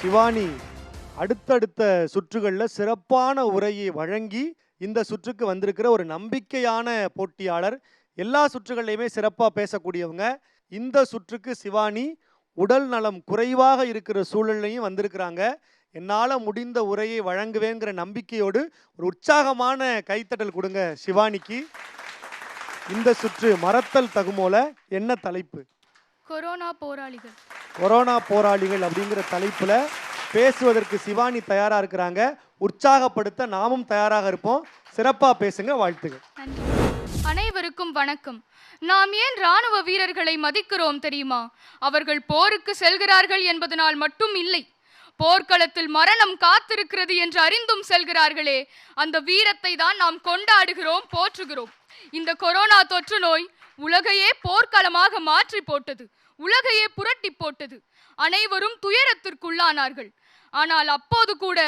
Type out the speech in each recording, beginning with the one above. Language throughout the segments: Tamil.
சிவானி அடுத்தடுத்த சுற்றுகளில் சிறப்பான உரையை வழங்கி இந்த சுற்றுக்கு வந்திருக்கிற ஒரு நம்பிக்கையான போட்டியாளர் எல்லா சுற்றுகள்லையுமே சிறப்பாக பேசக்கூடியவங்க. இந்த சுற்றுக்கு சிவானி உடல் நலம் குறைவாக இருக்கிற சூழல்லையும் வந்திருக்கிறாங்க. என்னால் முடிந்த உரையை வழங்குவேங்கிற நம்பிக்கையோடு ஒரு உற்சாகமான கைத்தட்டல் கொடுங்க சிவானிக்கு. இந்த சுற்று மறத்தல் தகுமோல என்ன தலைப்பு? கொரோனா போராளிகள். கொரோனா போராளிகள் அப்படிங்கிற தலைப்புல பேசுவதற்கு சிவானி தயாரா இருக்கிறாங்க. உற்சாகப்படுத்த நாமும் தயாராக இருப்போம். சிறப்பா பேசுங்க வாழ்த்துகள். அனைவருக்கும் வணக்கம். நாம் ஏன் ராணுவ வீரர்களை மதிக்கிறோம் தெரியுமா? அவர்கள் போருக்கு செல்கிறார்கள் என்பதனால் மட்டும் இல்லை. போர்க்களத்தில் மரணம் காத்திருக்கிறது என்று அறிந்தும் செல்கிறார்களே. அந்த வீரத்தை தான் நாம் கொண்டாடுகிறோம் போற்றுகிறோம். இந்த கொரோனா தொற்று நோய் உலகையே போர்க்களமாக மாற்றி போட்டது உலகையே புரட்டி போட்டது. அனைவரும் துயரத்திற்குள்ளானார்கள். ஆனால் அப்போது கூட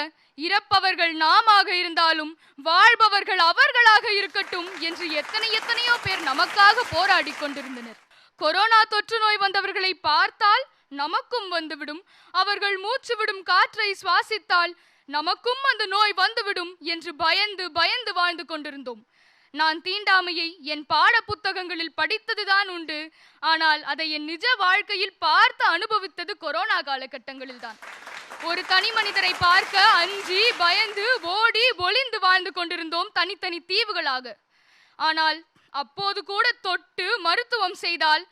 இறப்பவர்கள் நாமாக இருந்தாலும் வாழ்பவர்கள் அவர்களாக இருக்கட்டும் என்று எத்தனை எத்தனையோ பேர் நமக்காக போராடி கொண்டிருந்தனர். கொரோனா தொற்று நோய் வந்தவர்களை பார்த்தால் நமக்கும் வந்துவிடும். அவர்கள் மூச்சு விடும் காற்றை சுவாசித்தால் நமக்கும் அந்த நோய் வந்துவிடும் என்று பயந்து பயந்து வாழ்ந்து கொண்டிருந்தோம். நான் தீண்டாமையை என் பாட புத்தகங்களில் படித்ததுதான் உண்டு. ஆனால் அதை என் நிஜ வாழ்க்கையில் பார்த்து அனுபவித்தது கொரோனா காலகட்டங்களில்தான். ஒரு தனி மனிதரை பார்க்க அஞ்சி பயந்து ஓடி ஒளிந்து வாழ்ந்து கொண்டிருந்தோம் தனித்தனி தீவுகளாக. ஆனால் அப்போது கூட தொட்டு மருத்துவம் செய்தால்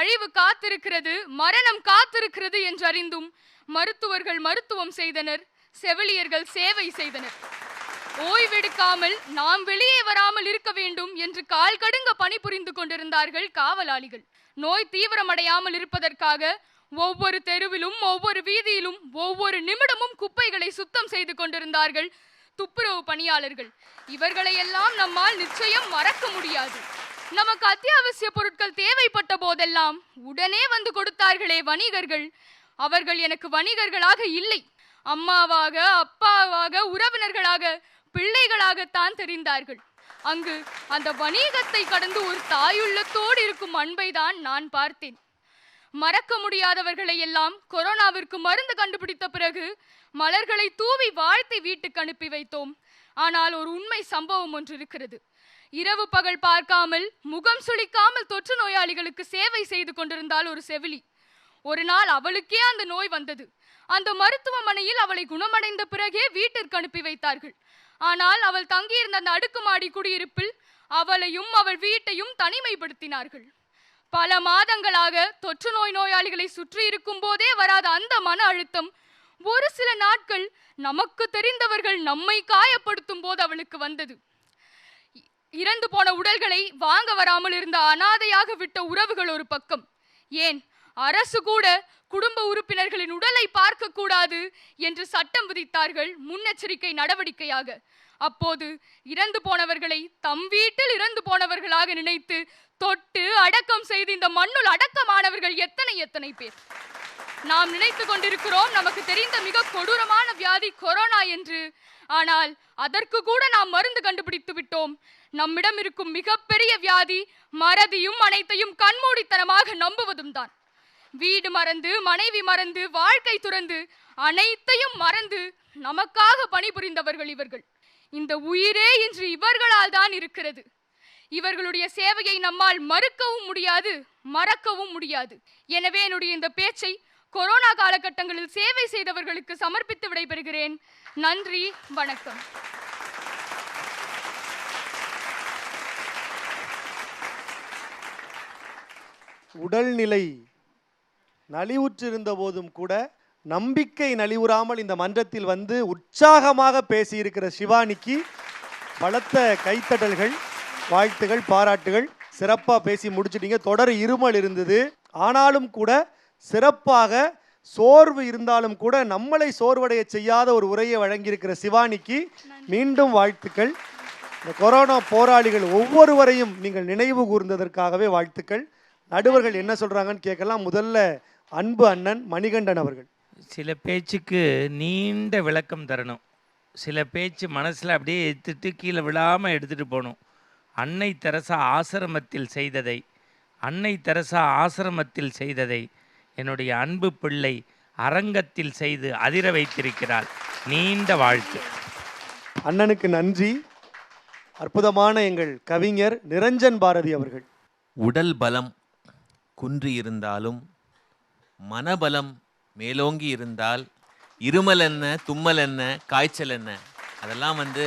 அழிவு காத்திருக்கிறது மரணம் காத்திருக்கிறது என்றறிந்தும் மருத்துவர்கள் மருத்துவம் செய்தனர் செவிலியர்கள் சேவை செய்தனர். ஓய்வெடுக்காமல் நாம் வெளியே வராமல் இருக்க வேண்டும் என்று கால் கடுங்க பணிபுரிந்து கொண்டிருந்தார்கள் காவலாளிகள். நோய் தீவிரமடையாமல் இருப்பதற்காக ஒவ்வொரு தெருவிலும் ஒவ்வொரு வீதியிலும் ஒவ்வொரு நிமிடமும் குப்பைகளை சுத்தம் செய்து கொண்டிருந்தார்கள் துப்புரவு பணியாளர்கள். இவர்களை எல்லாம் நம்மால் நிச்சயம் மறக்க முடியாது. நமக்கு அத்தியாவசிய பொருட்கள் தேவைப்பட்ட போதெல்லாம் உடனே வந்து கொடுத்தார்களே வணிகர்கள். அவர்கள் எனக்கு வணிகர்களாக இல்லை. அம்மாவாக அப்பாவாக உறவினர்களாக பிள்ளைகளாகத்தான் தெரிந்தார்கள். அங்கு அந்த வணிகத்தை கடந்து ஒரு தாயுள்ளத்தோடு இருக்கும் அன்பை தான் நான் பார்த்தேன். மறக்க முடியாதவர்களை எல்லாம் கொரோனாவிற்கு மருந்து கண்டுபிடித்த பிறகு மலர்களை தூவி வாழ்த்தி வீட்டுக்கு அனுப்பி வைத்தோம். ஆனால் ஒரு உண்மை சம்பவம் ஒன்று இருக்கிறது இரவு பகல் பார்க்காமல் முகம் சுளிக்காமல் தொற்று நோயாளிகளுக்கு சேவை செய்து கொண்டிருந்தால் ஒரு செவிலி. ஒரு நாள் அவளுக்கே அந்த நோய் வந்தது. அந்த மருத்துவமனையில் அவளை குணமடைந்த பிறகே வீட்டிற்கு அனுப்பி வைத்தார்கள். ஆனால் அவள் தங்கியிருந்த அந்த அடுக்குமாடி குடியிருப்பில் அவளையும் அவள் வீட்டையும் தனிமைப்படுத்தினார்கள். பல மாதங்களாக தொற்று நோய் நோயாளிகளை சுற்றி இருக்கும் போதே வராத அந்த மன அழுத்தம் ஒரு சில நாட்கள் நமக்கு தெரிந்தவர்கள் நம்மை காயப்படுத்தும் போது அவளுக்கு வந்தது. இறந்து போன உடல்களை வாங்க வராமல் இருந்த அனாதையாக விட்ட உறவுகள் ஒரு பக்கம். ஏன்? அரசு கூட குடும்ப உறுப்பினர்களின் உடலை பார்க்க கூடாது என்று சட்டம் விதித்தார்கள் முன்னெச்சரிக்கை நடவடிக்கையாக. அப்போது இறந்து போனவர்களை தம் வீட்டில் இறந்து போனவர்களாக நினைத்து தொட்டு அடக்கம் செய்து இந்த மண்ணுள் அடக்கமானவர்கள் எத்தனை எத்தனை பேர். நாம் நினைத்து கொண்டிருக்கிறோம் நமக்கு தெரிந்த மிக கொடூரமான வியாதி கொரோனா என்று. ஆனால் அதற்கு கூட நாம் மருந்து கண்டுபிடித்து விட்டோம். நம்மிடம் இருக்கும் மிகப்பெரிய வியாதி மறதியும் அனைத்தையும் கண்மூடித்தனமாக நம்புவதும் தான் வீடு மறந்து மனைவி மறந்து வாழ்க்கை துறந்து அனைத்தையும் மறந்து நமக்காக பணிபுரிந்தவர்கள் இவர்கள். இந்த உயிரே இன்று இவர்களால் தான் இருக்கிறது. இவர்களுடைய சேவையை நம்மால் மறுக்கவும் முடியாது மறக்கவும் முடியாது. எனவே என்னுடைய இந்த பேச்சை கொரோனா காலகட்டங்களில் சேவை செய்தவர்களுக்கு சமர்ப்பித்து விடைபெறுகிறேன். நன்றி வணக்கம். உடல்நிலை நலிவுற்றிருந்த போதும் கூட நம்பிக்கை நலிவுறாமல் இந்த மன்றத்தில் வந்து உற்சாகமாக பேசியிருக்கிற சிவானிக்கு பலத்த கைத்தட்டல்கள் வாழ்த்துகள் பாராட்டுகள். சிறப்பாக பேசி முடிச்சிட்டீங்க. தொடர் இருமல் இருந்தது. ஆனாலும் கூட சிறப்பாக சோர்வு இருந்தாலும் கூட நம்மளை சோர்வடைய செய்யாத ஒரு உரையை வழங்கியிருக்கிற சிவானிக்கு மீண்டும் வாழ்த்துக்கள். இந்த கொரோனா போராளிகள் ஒவ்வொருவரையும் நீங்கள் நினைவு கூர்ந்ததற்காகவே வாழ்த்துக்கள். நடுவர்கள் என்ன சொல்றாங்கன்னு கேட்கலாம். முதல்ல அன்பு அண்ணன் மணிகண்டன் அவர்கள். சில பேச்சுக்கு நீண்ட விளக்கம் தரணும். சில பேச்சு மனசில் அப்படியே எடுத்துட்டு கீழே விழாமல் எடுத்துகிட்டு போகணும். அன்னை தெரசா ஆசிரமத்தில் செய்ததை அன்னை தெரசா ஆசிரமத்தில் செய்ததை என்னுடைய அன்பு பிள்ளை அரங்கத்தில் செய்து அதிர வைத்திருக்கிறாள். நீண்ட வாழ்த்து. அண்ணனுக்கு நன்றி. அற்புதமான எங்கள் கவிஞர் நிரஞ்சன் பாரதி அவர்கள். உடல் பலம் குன்றி இருந்தாலும் மனபலம் மேலோங்கி இருந்தால் இருமல் என்ன தும்மல் என்ன காய்ச்சல் என்ன அதெல்லாம் வந்து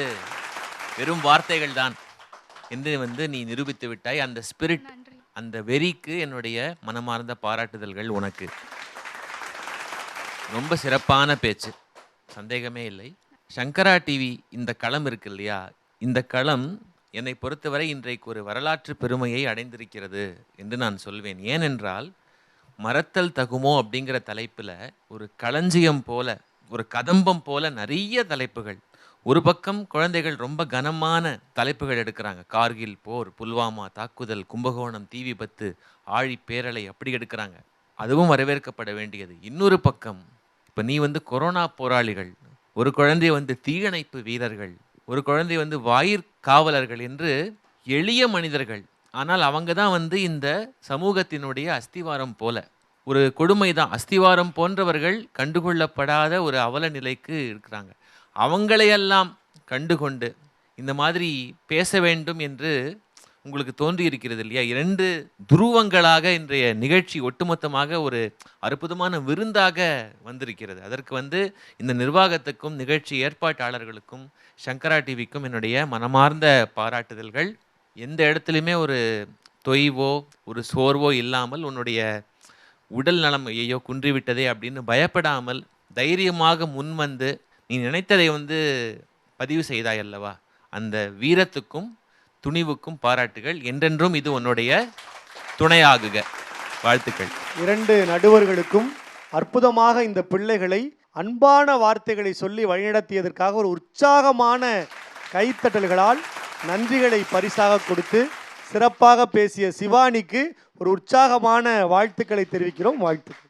வெறும் வார்த்தைகள் தான் என்று வந்து நீ நிரூபித்து விட்டாய். அந்த ஸ்பிரிட் அந்த வெறிக்கு என்னுடைய மனமார்ந்த பாராட்டுதல்கள் உனக்கு. ரொம்ப சிறப்பான பேச்சு. சந்தேகமே இல்லை. சங்கரா டிவி இந்த களம் இருக்கு இல்லையா? இந்த களம் என்னை பொறுத்தவரை இன்றைக்கு ஒரு வரலாற்று பெருமையை அடைந்திருக்கிறது என்று நான் சொல்வேன். ஏனென்றால் மறத்தல் தகுமோ அப்படிங்கிற தலைப்பில் ஒரு களஞ்சியம் போல ஒரு கதம்பம் போல நிறைய தலைப்புகள். ஒரு பக்கம் குழந்தைகள் ரொம்ப கனமான தலைப்புகள் எடுக்கிறாங்க. கார்கில் போர் புல்வாமா தாக்குதல் கும்பகோணம் தீ விபத்து ஆழி பேரலை அப்படி எடுக்கிறாங்க. அதுவும் வரவேற்கப்பட வேண்டியது. இன்னொரு பக்கம் இப்போ நீ வந்து கொரோனா போராளிகள் ஒரு குழந்தை வந்து தீயணைப்பு வீரர்கள் ஒரு குழந்தை வந்து வாயிற் காவலர்கள் என்று எளிய மனிதர்கள் ஆனால் அவங்க தான் வந்து இந்த சமூகத்தினுடைய அஸ்திவாரம் போல. ஒரு கொடுமை தான். அஸ்திவாரம் போன்றவர்கள் கண்டுகொள்ளப்படாத ஒரு அவல நிலைக்கு இருக்கிறாங்க. அவங்களையெல்லாம் கண்டுகொண்டு இந்த மாதிரி பேச வேண்டும் என்று உங்களுக்கு தோன்றி இருக்கிறது இல்லையா? இரண்டு துருவங்களாக இன்றைய நிகழ்ச்சி ஒட்டுமொத்தமாக ஒரு அற்புதமான விருந்தாக வந்திருக்கிறது. அதற்கு வந்து இந்த நிர்வாகத்துக்கும் நிகழ்ச்சி ஏற்பாட்டாளர்களுக்கும் சங்கரா டிவிக்கும் என்னுடைய மனமார்ந்த பாராட்டுதல்கள். எந்த இடத்துலையுமே ஒரு தொய்வோ ஒரு சோர்வோ இல்லாமல் உன்னுடைய உடல் நலம் ஐயோ குன்றிவிட்டதே அப்படின்னு பயப்படாமல் தைரியமாக முன்வந்து நீ நினைத்ததை வந்து பதிவு செய்தாய் அல்லவா? அந்த வீரத்துக்கும் துணிவுக்கும் பாராட்டுகள் என்றென்றும் இது உன்னுடைய துணையாகுக. வாழ்த்துக்கள். இரண்டு நடுவர்களுக்கும் அற்புதமாக இந்த பிள்ளைகளை அன்பான வார்த்தைகளை சொல்லி வழிநடத்தியதற்காக ஒரு உற்சாகமான கைத்தட்டல்களால் நன்றிகளை பரிசாக கொடுத்து சிறப்பாக பேசிய சிவானிக்கு ஒரு உற்சாகமான வாழ்த்துக்களை தெரிவிக்கிறோம். வாழ்த்துக்கள்.